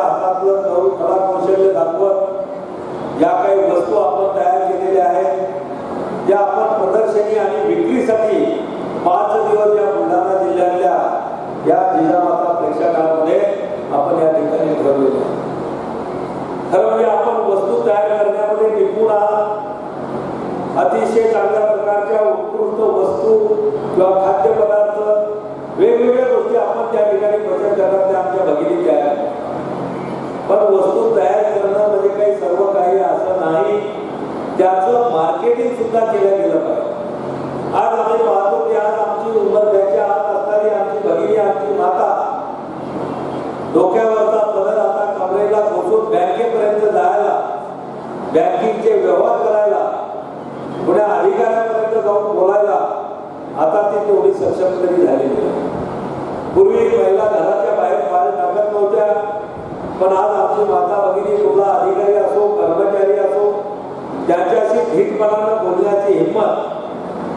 हातातलं कौ- कला कौशल्य दाखवत या काही वस्तू आपण तयार केलेल्या आहेत त्या आपण प्रदर्शनी आणि विक्रीसाठी पाच दिवस या बुलढाणा जिल्ह्यातल्या या जिजामाता प्रेक्षकांमध्ये आपण या ठिकाणी ठरवलेलं आहे. खरं म्हणजे आपण वस्तू तयार करण्यामध्ये निपुण आहात अतिशय चांगल्या प्रकारच्या उत्कृष्ट वस्तू किंवा खाद्यपदार्थ वेगवेगळ्या गोष्टी आपण त्या ठिकाणी बचत त्या आमच्या भगिनी तयार आहेत. वस्तू तयार करणं म्हणजे काही सर्व काही असं नाही. त्याचं मार्केटिंग सुद्धा केलं गेलं पाहिजे. आज आम्ही पाहतो की आज आमची उमर त्याच्या आत असणारी आमची भगिनी आमची माता डोक्यावरचा पदर आता कमरेला पोचून बँकेपर्यंत जायला बँकिंगचे व्यवहार करायला पुण्या अधिकाऱ्यापर्यंत जाऊन बोलायला आता ती तेवढी सक्षम तरी झालेली आहे. पूर्वी महिला घराच्या बाहेर बाहेर टाकत नव्हत्या. पण आज आमची माता भगिनी कुठला अधिकारी असो कर्मचारी असो त्यांच्याशी थेटपणानं बोलण्याची हिंमत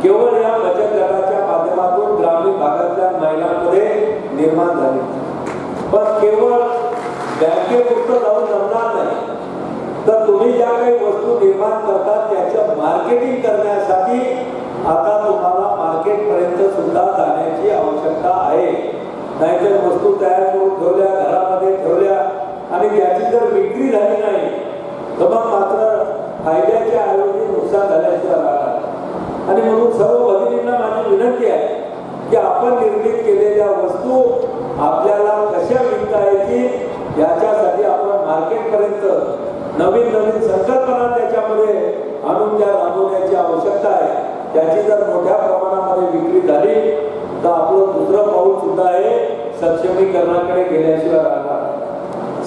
केवळ या बचत गटाच्या माध्यमातून ग्रामीण भागातल्या महिलांमध्ये निर्माण झाली. पण केवळ बँकेपुरतं जाऊन जमणार नाही. तर तुम्ही ज्या काही वस्तू निर्माण करतात त्याचं मार्केटिंग करण्यासाठी आता तुम्हाला मार्केटपर्यंत सुद्धा जाण्याची आवश्यकता आहे. नाहीतर वस्तू तयार करून ठेवल्या घरामध्ये ठेवल्या आणि त्याची जर विक्री झाली नाही तर मग मात्र फायद्याच्या ऐवजी नुकसान झाल्याशिवाय राहणार आणि म्हणून सर्व भगिनींना माझी विनंती आहे की आपण निर्मित केलेल्या वस्तू आपल्याला कशा विकता येतील याच्यासाठी आपण मार्केटपर्यंत नवीन नवीन संकल्पना त्याच्यामध्ये आणून त्या राबवण्याची आवश्यकता आहे. त्याची जर मोठ्या प्रमाणामध्ये विक्री झाली तर आपलं दुसरं पाऊल सुद्धा आहे सक्षमीकरणाकडे गेल्याशिवाय राहणार